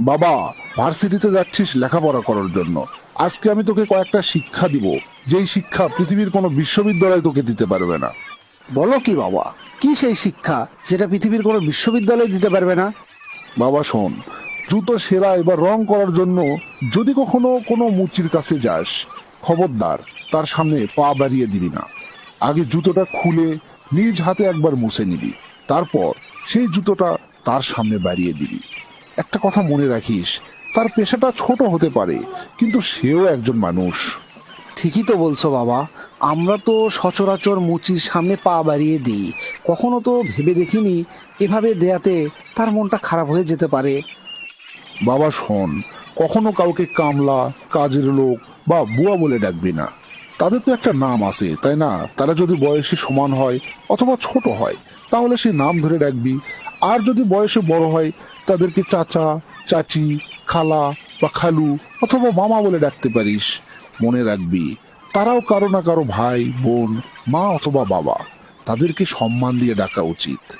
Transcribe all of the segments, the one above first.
বাবা ভার্সিটিতে যাচ্ছিস লেখাপড়া করার জন্য। আজকে আমি তোকে কয়েকটা শিক্ষা দিব। যেই শিক্ষা পৃথিবীর কোনো বিশ্ববিদ্যালয় তোকে দিতে পারবে না। বলো কি বাবা কি সেই শিক্ষা যেটা পৃথিবীর কোনো বিশ্ববিদ্যালয় দিতে পারবে না? বাবা শোন জুতো সেলাই বা রং করার জন্য যদি কখনো কোনো মুচির কাছে যাস খবরদার তার সামনে পা বাড়িয়ে দিবি না। আগে জুতোটা খুলে নিজ হাতে একবার মুছে নিবি। তারপর সেই জুতোটা তার সামনে বাড়িয়ে দিবি। একটা কথা মনে রাখিস তার পেশাটা ছোট হতে পারে কিন্তু সেও একজন মানুষ। ঠিকই তো বলছো বাবা। আমরা তো সচরাচর মুচির সামনে পা বাড়িয়ে দিই। কখনো তো ভেবে দেখিনি এভাবে দেয়াতে তার মনটা খারাপ হয়ে যেতে পারে। বাবা শোন কখনো কাউকে কামলা কাজের লোক বা বুয়া বলে ডাকবি না। তাদের তো একটা নাম আছে তাই না? তারা যদি বয়সে সমান হয় অথবা ছোট হয় তাহলে সেই নাম ধরে ডাকবি। আর যদি বয়সে বড় হয়, তাদেরকে চাচা, চাচি, খালা বা খালু অথবা মামা বলে ডাকতে পারিস। মনে রাখবি, তারাও কারও না কারও ভাই, বোন, মা অথবা বাবা। তাদেরকে সম্মান দিয়ে ডাকা উচিত।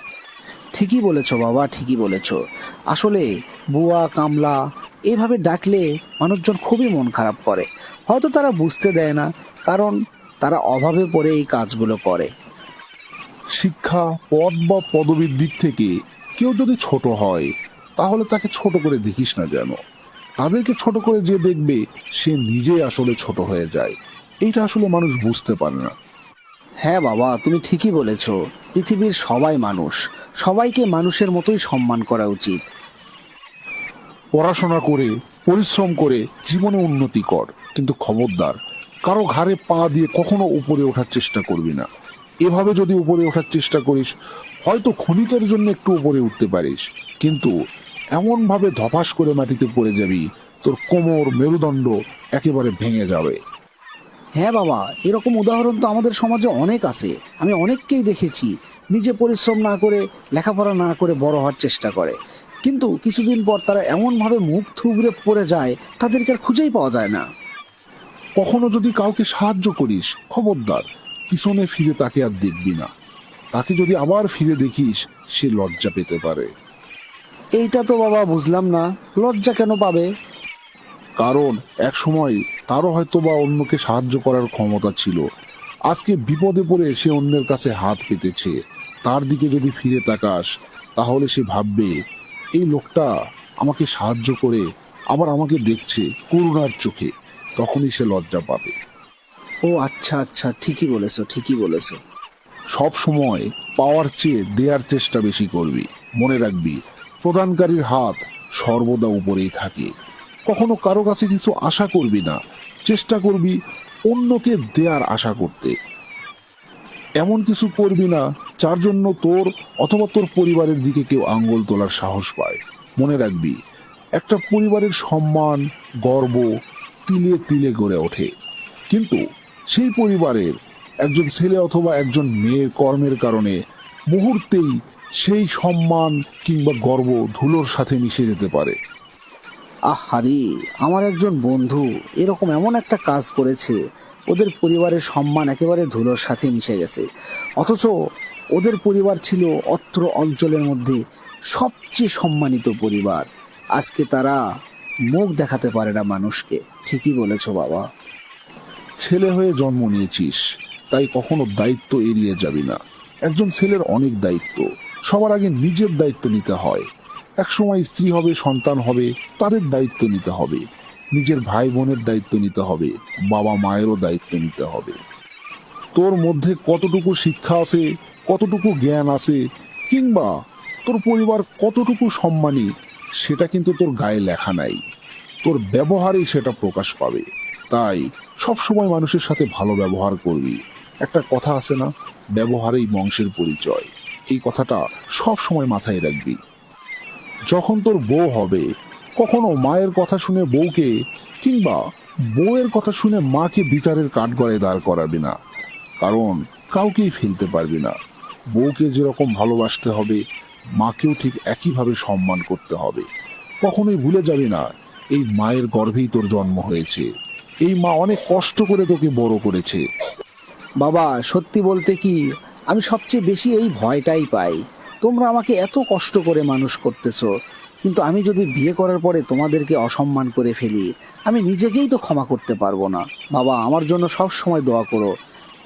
ঠিকই বলেছ বাবা, ঠিকই বলেছ। আসলে বুয়া, কামলা, এভাবে ডাকলে মানুষজন খুবই মন খারাপ করে। হয়তো তারা বুঝতে দেয় না, কারণ তারা অভাবে পড়ে এই কাজগুলো করে। শিক্ষা পদ বা পদবীর দিক থেকে কেউ যদি ছোট হয় তাহলে তাকে ছোট করে দেখিস না যেন। তাদেরকে ছোট করে যে দেখবে সে নিজে আসলে ছোট হয়ে যায়। এইটা আসলে মানুষ বুঝতে পারে না। হ্যাঁ বাবা তুমি ঠিকই বলেছ। পৃথিবীর সবাই মানুষ। সবাইকে মানুষের মতোই সম্মান করা উচিত। পড়াশোনা করে পরিশ্রম করে জীবনে উন্নতি কর। কিন্তু খবরদার কারও ঘাড়ে পা দিয়ে কখনো উপরে ওঠার চেষ্টা করবি না। এভাবে যদি উপরে ওঠার চেষ্টা করিস হয়তো ক্ষণিকের জন্য একটু উপরে উঠতে পারিস। কিন্তু এমনভাবে ধপাস করে মাটিতে পড়ে যাবি তোর কোমর মেরুদণ্ড একেবারে ভেঙে যাবে। হ্যাঁ বাবা এরকম উদাহরণ তো আমাদের সমাজে অনেক আছে। আমি অনেককেই দেখেছি নিজে পরিশ্রম না করে লেখাপড়া না করে বড় হওয়ার চেষ্টা করে। কিন্তু কিছুদিন পর তারা এমনভাবে মুখ থুবড়ে পড়ে যায় তাদেরকে আর খুঁজেই পাওয়া যায় না। কখনো যদি কাউকে সাহায্য করিস খবরদার পিছনে ফিরে তাকে আর দেখবি না। তাকে যদি আবার ফিরে দেখিস সে লজ্জা পেতে পারে। এইটা তো বাবা বুঝলাম না। লজ্জা কেন পাবে? কারণ এক সময় তারও হয়তো বা অন্যকে সাহায্য করার ক্ষমতা ছিল। আজকে বিপদে পড়ে সে অন্যের কাছে হাত পেতেছে। তার দিকে যদি ফিরে তাকাস তাহলে সে ভাববে এই লোকটা আমাকে সাহায্য করে আবার আমাকে দেখছে করুণার চোখে। তখনই সে লজ্জা পাবে। ও আচ্ছা আচ্ছা ঠিকই বলেছ ঠিকই বলেছ। সব সময় পাওয়ার চেয়ে দেয়ার চেষ্টা বেশি করবি, মনে রাখবি, প্রদানকারীর হাত সর্বদা উপরেই থাকে। কখনো কারও কাছে কিছু আশা করবি না, চেষ্টা করবি অন্যকে দেয়ার আশা করতে। এমন কিছু করবি না যার জন্য তোর অথবা তোর পরিবারের দিকে কেউ আঙ্গুল তোলার সাহস পায়। মনে রাখবি, একটা পরিবারের সম্মান, গর্ব তিলে তিলে গড়ে ওঠে। কিন্তু সেই পরিবারের একজন ছেলে অথবা একজন মেয়ের কর্মের কারণে মুহূর্তেই সেই সম্মান কিংবা গর্ব ধুলোর সাথে মিশে যেতে পারে। আহারি, আমার একজন বন্ধু এরকম এমন একটা কাজ করেছে, ওদের পরিবারের সম্মান একেবারে ধুলোর সাথে মিশে গেছে। অথচ ওদের পরিবার ছিল অত্র অঞ্চলের মধ্যে সবচেয়ে সম্মানিত পরিবার। আজকে তারা মুখ দেখাতে পারে না মানুষকে। ঠিকই বলেছ বাবা। ছেলে হয়ে জন্ম নিয়েছিস, তাই কখনো দায়িত্ব এড়িয়ে যাবি না। একজন ছেলের অনেক দায়িত্ব, সবার আগে নিজের দায়িত্ব নিতে হয়। একসময় স্ত্রী হবে, সন্তান হবে, তাদের দায়িত্ব নিতে হবে। নিজের ভাই বোনের দায়িত্ব নিতে হবে, বাবা মায়েরও দায়িত্ব নিতে হবে। তোর মধ্যে কতটুকু শিক্ষা আছে, কতটুকু জ্ঞান আছে, কিংবা তোর পরিবার কতটুকু সম্মানী, সেটা কিন্তু তোর গায়ে লেখা নাই। তোর ব্যবহারেই সেটা প্রকাশ পাবে। তাই সব সময় মানুষের সাথে ভালো ব্যবহার করবি। একটা কথা আছে না, ব্যবহারেই বংশের পরিচয়। এই কথাটা সব সময় মাথায় রাখবি। যখন তোর বউ হবে, কখনো মায়ের কথা শুনে বউকে কিংবা বউয়ের কথা শুনে মাকে বিচারের কাঠগড়ায় দাঁড় করাবি না। কারণ কাউকেই ফেলতে পারবি না। বউকে যেরকম ভালোবাসতে হবে, মাকেও ঠিক একইভাবে সম্মান করতে হবে। কখনোই ভুলে যাবি না, এই মায়ের গর্ভেই তোর জন্ম হয়েছে। এই মা অনেক কষ্ট করে তোকে বড় করেছে। বাবা, সত্যি বলতে কি, আমি সবচেয়ে বেশি এই ভয়টাই পাই। তোমরা আমাকে এত কষ্ট করে মানুষ করতেছো, কিন্তু আমি যদি বিয়ে করার পরে তোমাদেরকে অসম্মান করে ফেলি, আমি নিজেকেই তো ক্ষমা করতে পারব না। বাবা, আমার জন্য সব সময় দোয়া করো।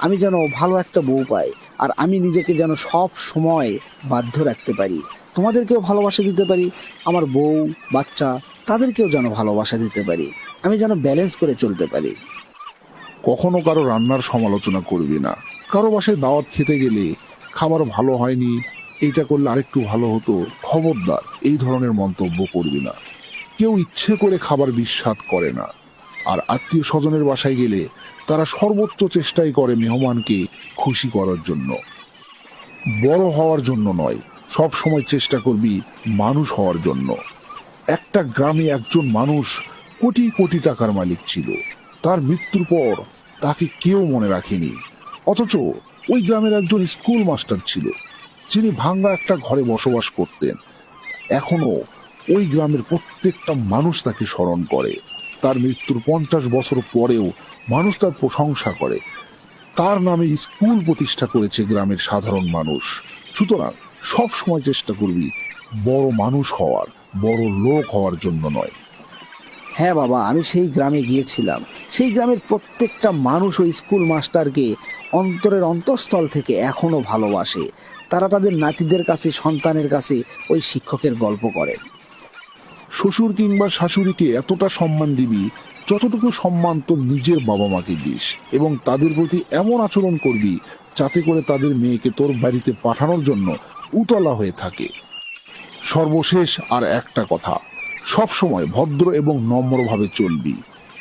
আমি যেন ভালো একটা বউ পাই, আর আমি নিজেকে যেন সব সময় বাধ্য রাখতে পারি। তোমাদেরকেও ভালোবাসা দিতে পারি, আমার বউ, বাচ্চা, তাদেরকেও যেন ভালোবাসা দিতে পারি। আমি যেন ব্যালেন্স করে চলতে পারি। কখনো কারও রান্নার সমালোচনা করবি না। কারও বাসায় দাওয়াত খেতে গেলে খাবার ভালো হয়নি, এইটা করলে আরেকটু ভালো হতো, খবরদার, এই ধরনের মন্তব্য করবি না। কেউ ইচ্ছে করে খাবার বিস্বাদ করে না। আর আত্মীয় স্বজনের বাসায় গেলে তারা সর্বোচ্চ চেষ্টাই করে মেহমানকে খুশি করার জন্য। বড় হওয়ার জন্য নয় সব সময় চেষ্টা করবি মানুষ হওয়ার জন্য। একটা গ্রামে একজন মানুষ কোটি কোটি টাকার মালিক ছিল। তার মৃত্যুর পর তাকে কেউ মনে রাখেনি। অথচ ওই গ্রামের একজন স্কুল মাস্টার ছিল, যিনি ভাঙ্গা একটা ঘরে বসবাস করতেন। এখনও ওই গ্রামের প্রত্যেকটা মানুষ তাকে স্মরণ করে। তার মৃত্যুর পঞ্চাশ বছর পরেও মানুষ তার প্রশংসা করে। তার নামে স্কুল প্রতিষ্ঠা করেছে গ্রামের সাধারণ মানুষ। সুতরাং সব সময় চেষ্টা করবি বড় মানুষ হওয়ার, বড় লোক হওয়ার জন্য নয়। হ্যাঁ বাবা, আমি সেই গ্রামে গিয়েছিলাম। সেই গ্রামের প্রত্যেকটা মানুষ ওই স্কুল মাস্টারকে অন্তরের অন্তঃস্থল থেকে এখনও ভালোবাসে। তারা তাদের নাতিদের কাছে, সন্তানের কাছে ওই শিক্ষকের গল্প করে। শ্বশুর কিংবা শাশুড়িকে এতটা সম্মান দিবি, যতটুকু সম্মান তোর নিজের বাবা মাকে দিস এবং তাদের প্রতি এমন আচরণ করবি যাতে করে তাদের মেয়েকে তোর বাড়িতে পাঠানোর জন্য উতলা হয়ে থাকে। সর্বশেষ আর একটা কথা সব সময় ভদ্র এবং নম্রভাবে চলবি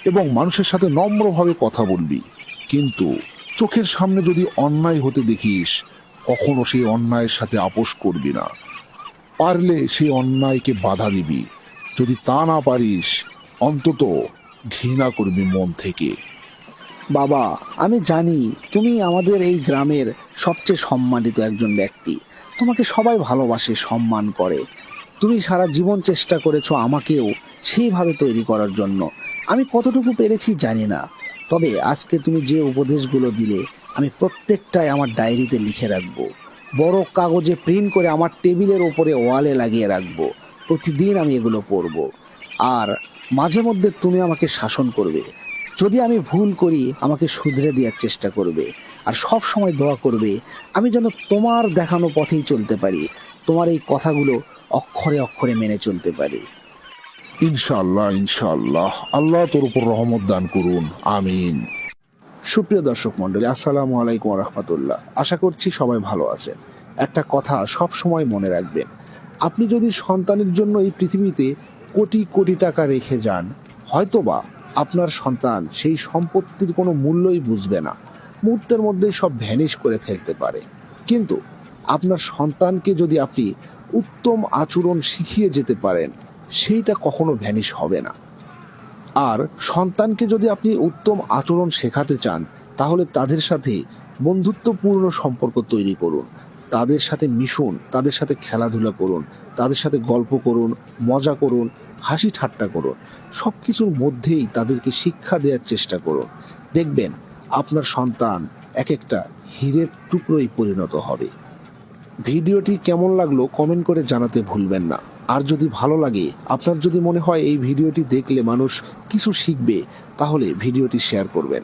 এবং মানুষের সাথে নম্রভাবে কথা বলবি। কিন্তু চোখের সামনে যদি অন্যায় হতে দেখিস, কখনো সেই অন্যায়ের সাথে আপোষ করবি না। পারলে সেই অন্যায়কে বাধা দিবি। যদি তা না পারিস, অন্তত ঘৃণা করবি মন থেকে। বাবা, আমি জানি তুমি আমাদের এই গ্রামের সবচেয়ে সম্মানিত একজন ব্যক্তি। তোমাকে সবাই ভালোবাসে, সম্মান করে। তুমি সারা জীবন চেষ্টা করেছ আমাকেও সেইভাবে তৈরি করার জন্য। আমি কতটুকু পেরেছি জানি না। তবে আজকে তুমি যে উপদেশগুলো দিলে, আমি প্রত্যেকটাই আমার ডায়েরিতে লিখে রাখব। বড় কাগজে প্রিন্ট করে আমার টেবিলের ওপরে ওয়ালে লাগিয়ে রাখব। প্রতিদিন আমি এগুলো পড়ব। আর মাঝে মধ্যে তুমি আমাকে শাসন করবে। যদি আমি ভুল করি, আমাকে শুধরে দেওয়ার চেষ্টা করবে। আর সব সময় দোয়া করবে, আমি যেন তোমার দেখানো পথেই চলতে পারি। তোমার এই কথাগুলো অক্ষরে অক্ষরে মেনে চলতে পারি। ইনশাআল্লাহ ইনশাআল্লাহ। আল্লাহ তোর উপর রহমত দান করুন। আমিন। সুপ্রিয় দর্শক মন্ডলী আসসালামু আলাইকুম রহমতুল্লাহ আশা করছি সবাই ভালো আছেন। একটা কথা সব সময় মনে রাখবেন, আপনি যদি সন্তানের জন্য এই পৃথিবীতে কোটি কোটি টাকা রেখে যান, হয়তোবা আপনার সন্তান সেই সম্পত্তির কোনো মূল্যই বুঝবে না। মুহূর্তের মধ্যেই সব ভ্যানিশ করে ফেলতে পারে। কিন্তু আপনার সন্তানকে যদি আপনি উত্তম আচরণ শিখিয়ে যেতে পারেন, সেইটা কখনো ভ্যানিশ হবে না। আর সন্তানকে যদি আপনি উত্তম আচরণ শেখাতে চান, তাহলে তাদের সাথে বন্ধুত্বপূর্ণ সম্পর্ক তৈরি করুন। তাদের সাথে মিশুন, তাদের সাথে খেলাধুলা করুন, তাদের সাথে গল্প করুন, মজা করুন, হাসি ঠাট্টা করুন। সব কিছুর মধ্যেই তাদেরকে শিক্ষা দেওয়ার চেষ্টা করুন। দেখবেন, আপনার সন্তান এক একটা হীরের টুকরোই পরিণত হবে। ভিডিওটি কেমন লাগল কমেন্ট করে জানাতে ভুলবেন না। আর যদি ভালো লাগে, আপনার যদি মনে হয় এই ভিডিওটি দেখলে মানুষ কিছু শিখবে, তাহলে ভিডিওটি শেয়ার করবেন।